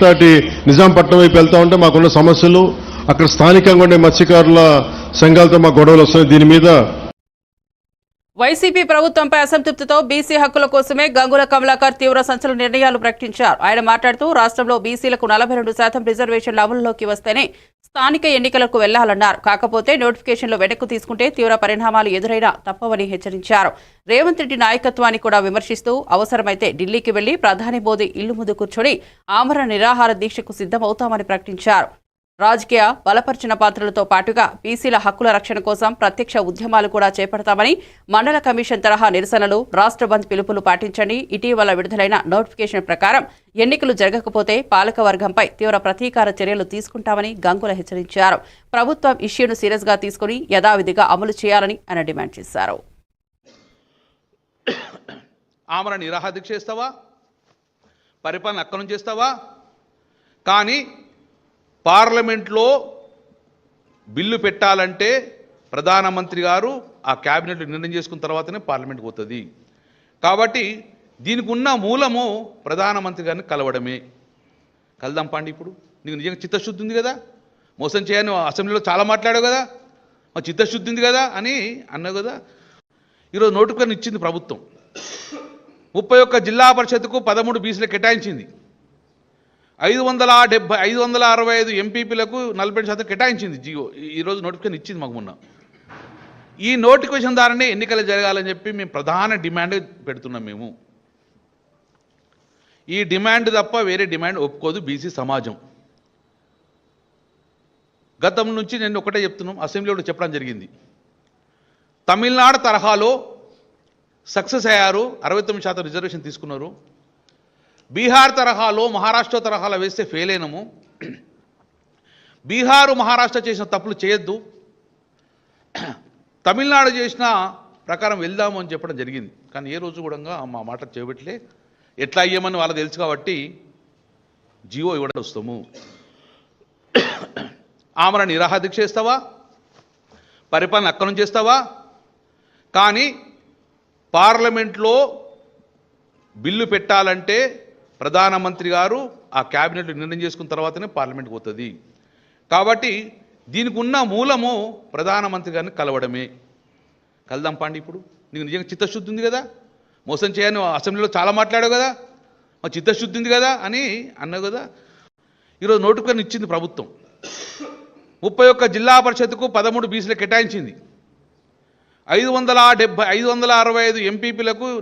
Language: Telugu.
మిగతాటి నిజాంపట్నం వైపు వెళ్తా ఉంటే మాకున్న సమస్యలు అక్కడ స్థానికంగా ఉండే మత్స్యకారుల సంఘాలతో మా గొడవలు వస్తున్నాయి. దీని మీద వైసీపీ ప్రభుత్వంపై అసంతృప్తితో బీసీ హక్కుల కోసమే గంగుల కమలాకర్ తీవ్ర సంచలన నిర్ణయాలు ప్రకటించారు. ఆయన మాట్లాడుతూ రాష్ట్రంలో బీసీలకు నలభై రెండు శాతం రిజర్వేషన్లు అమలులోకి వస్తేనే స్థానిక ఎన్నికలకు వెళ్ళాలన్నారు. కాకపోతే నోటిఫికేషన్లు వెనక్కు తీసుకుంటే తీవ్ర పరిణామాలు ఎదురైనా తప్పవని హెచ్చరించారు. రేవంత్ రెడ్డి నాయకత్వాన్ని కూడా విమర్శిస్తూ అవసరమైతే ఢిల్లీకి వెళ్ళి ప్రధాని మోదీ ఇల్లు ముందు కూర్చొని ఆమరణ నిరాహార దీక్షకు సిద్ధమవుతామని ప్రకటించారు. రాజకీయ బలపరిచిన పాత్రలతో పాటుగా బీసీల హక్కుల రక్షణ కోసం ప్రత్యక్ష ఉద్యమాలు కూడా చేపడతామని మండల కమిషన్ తరహా నిరసనలు రాష్ట్ర బంద్ పిలుపులు పాటించండి. ఇటీవల విడుదలైన నోటిఫికేషన్ ప్రకారం ఎన్నికలు జరగకపోతే పాలకవర్గంపై తీవ్ర ప్రతీకార చర్యలు తీసుకుంటామని గంగుల హెచ్చరించారు. ప్రభుత్వం ఇష్యూను సీరియస్గా తీసుకుని యథావిధిగా అమలు చేయాలని ఆయన డిమాండ్ చేశారు. చేస్తావా? పరిపాలన అక్కడి నుంచి చేస్తావా? కానీ పార్లమెంట్లో బిల్లు పెట్టాలంటే ప్రధానమంత్రి గారు ఆ క్యాబినెట్ నిర్ణయం చేసుకున్న తర్వాతనే పార్లమెంట్కి పోతుంది. కాబట్టి దీనికి ఉన్న మూలము ప్రధానమంత్రి గారిని కలవడమే. కలదాం పాండి ఇప్పుడు. నీకు నిజంగా చిత్తశుద్ధి ఉంది కదా? మోసం చేయని అసెంబ్లీలో చాలా మాట్లాడావు కదా? మా చిత్తశుద్ధి ఉంది కదా అని అన్నావు కదా? ఈరోజు నోటిఫికేషన్ ఇచ్చింది ప్రభుత్వం. ముప్పై ఒక్క జిల్లా పరిషత్కు పదమూడు బీసీలు కేటాయించింది. ఐదు వందల డెబ్బై ఐదు వందల అరవై ఐదు ఎంపీపీలకు నలభై శాతం కేటాయించింది జియో. ఈ- ఈరోజు నోటిఫికేషన్ ఇచ్చింది మాకు మొన్న. ఈ నోటిఫికేషన్ ద్వారానే ఎన్నికలు జరగాలని చెప్పి మేము ప్రధాన డిమాండ్ పెడుతున్నాం మేము. ఈ డిమాండ్ తప్ప వేరే డిమాండ్ ఒప్పుకోదు బీసీ సమాజం. గతం నుంచి నేను ఒకటే చెప్తున్నాం అసెంబ్లీలో చెప్పడం జరిగింది. తమిళనాడు తరహాలో సక్సెస్ అయ్యారు అరవై తొమ్మిది శాతం రిజర్వేషన్ తీసుకున్నారు. బీహార్ తరహాలో మహారాష్ట్ర తరహాలో వేస్తే ఫెయిల్ అయినము. బీహారు మహారాష్ట్ర చేసిన తప్పులు చేయొద్దు. తమిళనాడు చేసిన ప్రకారం వెళ్దాము అని చెప్పడం జరిగింది. కానీ ఏ రోజు కూడా మా మాట చేపట్లే ఎట్లా అయ్యామని వాళ్ళకి తెలుసు కాబట్టి జీవో ఇవ్వడం వస్తాము. ఆమెను నిరాహాదీక్ష చేస్తావా? పరిపాలన అక్కడి నుంచి చేస్తావా? కానీ పార్లమెంట్లో బిల్లు పెట్టాలంటే ప్రధానమంత్రి గారు ఆ క్యాబినెట్ నిర్ణయం చేసుకున్న తర్వాతనే పార్లమెంట్కి పోతుంది. కాబట్టి దీనికి ఉన్న మూలము ప్రధానమంత్రి గారిని కలవడమే. కలదాం పాండి ఇప్పుడు. నీకు నిజంగా చిత్తశుద్ధి ఉంది కదా? మోసం చేయని అసెంబ్లీలో చాలా మాట్లాడావు కదా? మా చిత్తశుద్ధి ఉంది కదా అని అన్నావు కదా? ఈరోజు నోటిఫికేషన్ ఇచ్చింది ప్రభుత్వం. ముప్పై ఒక్క జిల్లా పరిషత్కు పదమూడు బీసీలు కేటాయించింది. ఐదు వందల డెబ్బై ఐదు వందల అరవై ఐదు ఎంపీపీలకు